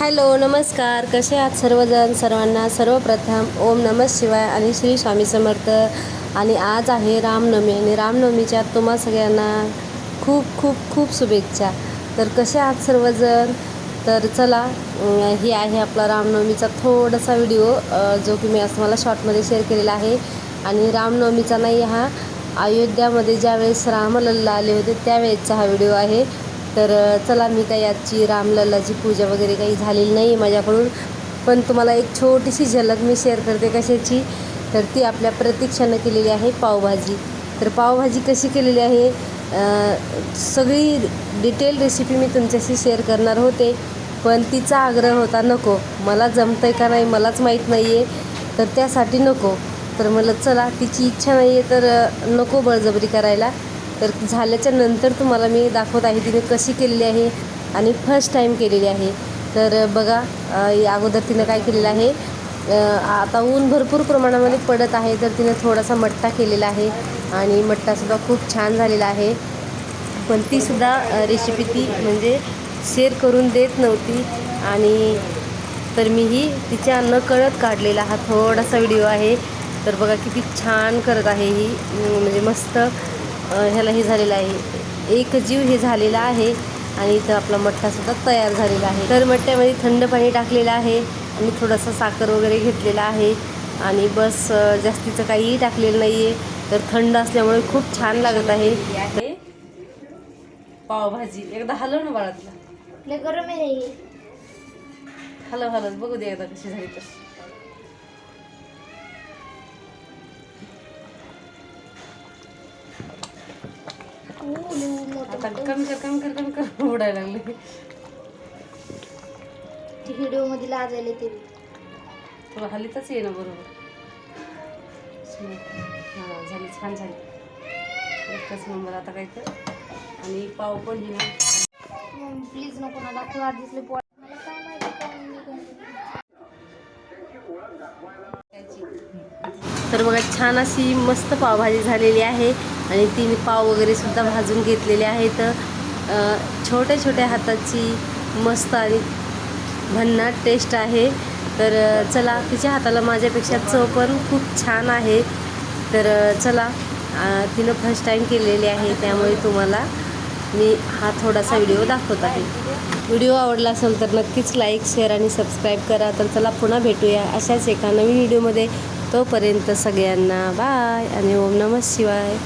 Hello नमस्कार. कसे आहात सर्वजण? सर्वांना सर्वप्रथम ओम नमः शिवाय आणि श्री स्वामी समर्थ. आणि आज आहे रामनवमी आणि रामनवमीच्या तुम्हा सगळ्यांना खूप खूप खूप शुभेच्छा. तर कसे आहात सर्वजण? तर चला हे आहे आपला रामनवमीचा थोडासा व्हिडिओ जो की मी असं मला शॉर्टमध्ये शेअर केलेला आहे. आणि रामनवमीचा नाही हा अयोध्यामध्ये ज्यावेळेस रामलल्ला आले होते त्यावेळेसचा हा व्हिडिओ आहे. तर चला मी काही आजची रामलल्लाची पूजा वगैरे काही झालेली नाही आहे माझ्याकडून. पण तुम्हाला एक छोटीशी झलक मी शेअर करते कशाची? तर ती आपल्या प्रतीक्षानं केलेली आहे पावभाजी. तर पावभाजी कशी केलेली आहे? सगळी डिटेल रेसिपी मी तुमच्याशी शेअर करणार होते पण तिचा आग्रह होता नको. मला जमतं आहे का नाही मलाच माहीत नाही आहे तर त्यासाठी नको. तर मला चला तिची इच्छा नाही आहे तर नको बळजबरी करायला. तर झाल्याच्यानंतर तुम्हाला मी दाखवत आहे तिने कशी केलेली आहे आणि फर्स्ट टाईम केलेली आहे. तर बघा अगोदर तिनं काय केलेलं आहे? आता ऊन भरपूर प्रमाणामध्ये पडत आहे तर तिने थोडासा मट्टा केलेला आहे आणि मट्टासुद्धा खूप छान झालेला आहे. पण तीसुद्धा रेसिपी ती म्हणजे शेअर करून देत नव्हती आणि तर मीही तिच्या न कळत काढलेला हा थोडासा व्हिडिओ आहे. तर बघा किती छान करत आहे ही म्हणजे मस्त ह्याला हे झालेलं आहे. एक जीव हे झालेला आहे आणि इथं आपला मठ्ठासुद्धा तयार झालेला आहे. तर मठ्ठ्यामध्ये थंड पाणी टाकलेलं आहे आणि थोडासा साखर वगैरे घेतलेला आहे आणि बस जास्तीचं काहीही टाकलेलं नाही आहे तर थंड असल्यामुळे खूप छान लागत आहे. हे पावभाजी. एकदा हलव ना बाळा तुला लय गरम आहे. हलव हलव. बघू दे एकदा कशी झाली तर. आता कमी कर कमी कर कमी कर उडायला लागले. ती व्हिडिओमध्ये लाजायला ते तुला हल्लीतच ये ना बरोबर. हां झाली छान झाली. एकच नंबर आता काय कर. आणि पाव पण ही ना. प्लीज नको ना दाखव माहिती कोण निघून तर बघा छान अशी मस्त पावभाजी झालेली आहे. आणि तिने पाव वगैरे सुद्धा भाजून घेतलेले आहेत. छोट्या छोट्या हाताची मस्त आणि भन्नाट टेस्ट आहे. तर चला तिच्या हाताला माझ्यापेक्षा चव पण खूप छान आहे. तर चला तिनं फर्स्ट टाईम केलेली आहे त्यामुळे तुम्हाला मी हा थोडासा व्हिडिओ दाखवत आहे. व्हिडिओ आवडला असेल तर नक्कीच लाईक शेअर आणि सबस्क्राईब करा. तर चला पुन्हा भेटूया अशाच एका नवीन व्हिडिओमध्ये तोपर्यंत सगळ्यांना बाय आणि ओम नमः शिवाय.